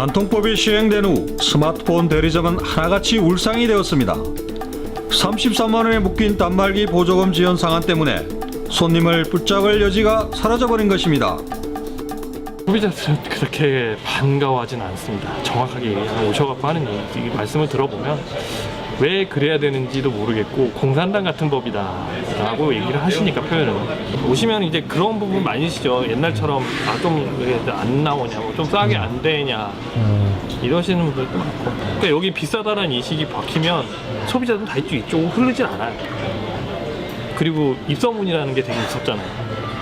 단통법이 시행된 후 스마트폰 대리점은 하나같이 울상이 되었습니다. 33만 원에 묶인 단말기 보조금 지원 상한 때문에 손님을 붙잡을 여지가 사라져버린 것입니다. 소비자들은 그렇게 반가워하진 않습니다. 정확하게 오셔갖고 하는 이 말씀을 들어보면 왜 그래야 되는지도 모르겠고 공산당 같은 법이다 라고 얘기를 하시니까 표현을 오시면 이제 그런 부분 많으시죠. 옛날처럼 아좀왜안 나오냐, 뭐좀 싸게 안 되냐 이러시는 분들도 많고. 그러니까 여기 비싸다라는 인식이 박히면 소비자들은 다 이쪽 이쪽으로 흐르질 않아요. 그리고 입소문이라는 게 되게 무섭잖아요.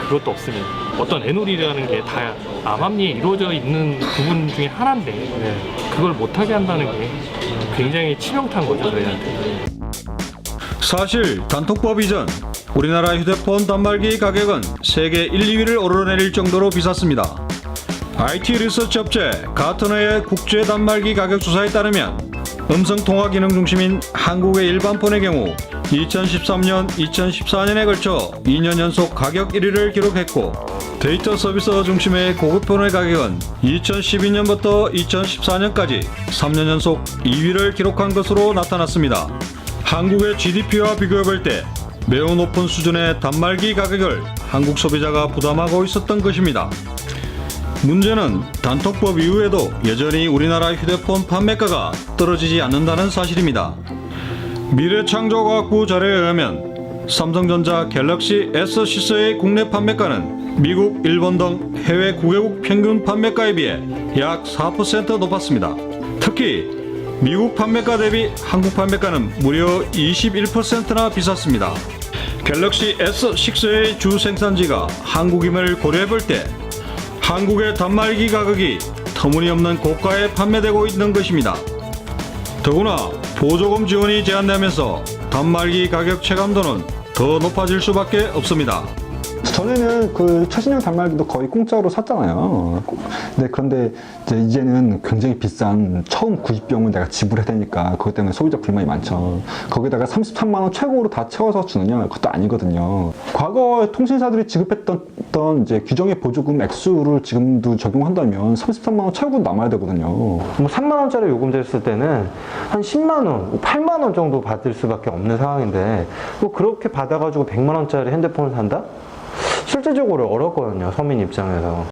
그것도 없으면 어떤 애놀이라는 게 다 암암리에 이루어져 있는 부분 중에 하나인데 그걸 못하게 한다는 게 굉장히 치명타인 거죠 저희한테. 사실 단통법 이전 우리나라 휴대폰 단말기 가격은 세계 1, 2위를 오르내릴 정도로 비쌌습니다. IT 리서치 업체 가트너의 국제 단말기 가격 조사에 따르면 음성 통화 기능 중심인 한국의 일반폰의 경우 2013년, 2014년에 걸쳐 2년 연속 가격 1위를 기록했고 데이터 서비스 중심의 고급폰의 가격은 2012년부터 2014년까지 3년 연속 2위를 기록한 것으로 나타났습니다. 한국의 GDP와 비교해 볼 때 매우 높은 수준의 단말기 가격을 한국 소비자가 부담하고 있었던 것입니다. 문제는 단톡법 이후에도 여전히 우리나라 휴대폰 판매가가 떨어지지 않는다는 사실입니다. 미래창조과학부 자료에 의하면 삼성전자 갤럭시 S 시스의 국내 판매가는 미국, 일본 등 해외 9개국 평균 판매가에 비해 약 4% 높았습니다. 특히 미국 판매가 대비 한국 판매가는 무려 21%나 비쌌습니다. 갤럭시 S6의 주 생산지가 한국임을 고려해 볼때 한국의 단말기 가격이 터무니없는 고가에 판매되고 있는 것입니다. 더구나 보조금 지원이 제한되면서 단말기 가격 체감도는 더 높아질 수밖에 없습니다. 전에는 그 최신형 단말기도 거의 공짜로 샀잖아요. 네, 그런데 이제 이제 는 굉장히 비싼 처음 구입비용을 내가 지불해야 되니까 그것 때문에 소비자 불만이 많죠. 거기다가 33만 원 최고로 다 채워서 주느냐? 그것도 아니거든요. 과거 통신사들이 지급했던 이제 규정의 보조금 액수를 지금도 적용한다면 33만 원 최고 남아야 되거든요. 뭐 3만 원짜리 요금 냈을 때는 한 10만 원, 8만 원 정도 받을 수밖에 없는 상황인데 뭐 그렇게 받아가지고 100만 원짜리 핸드폰을 산다? 실질적으로 어렵거든요 서민 입장에서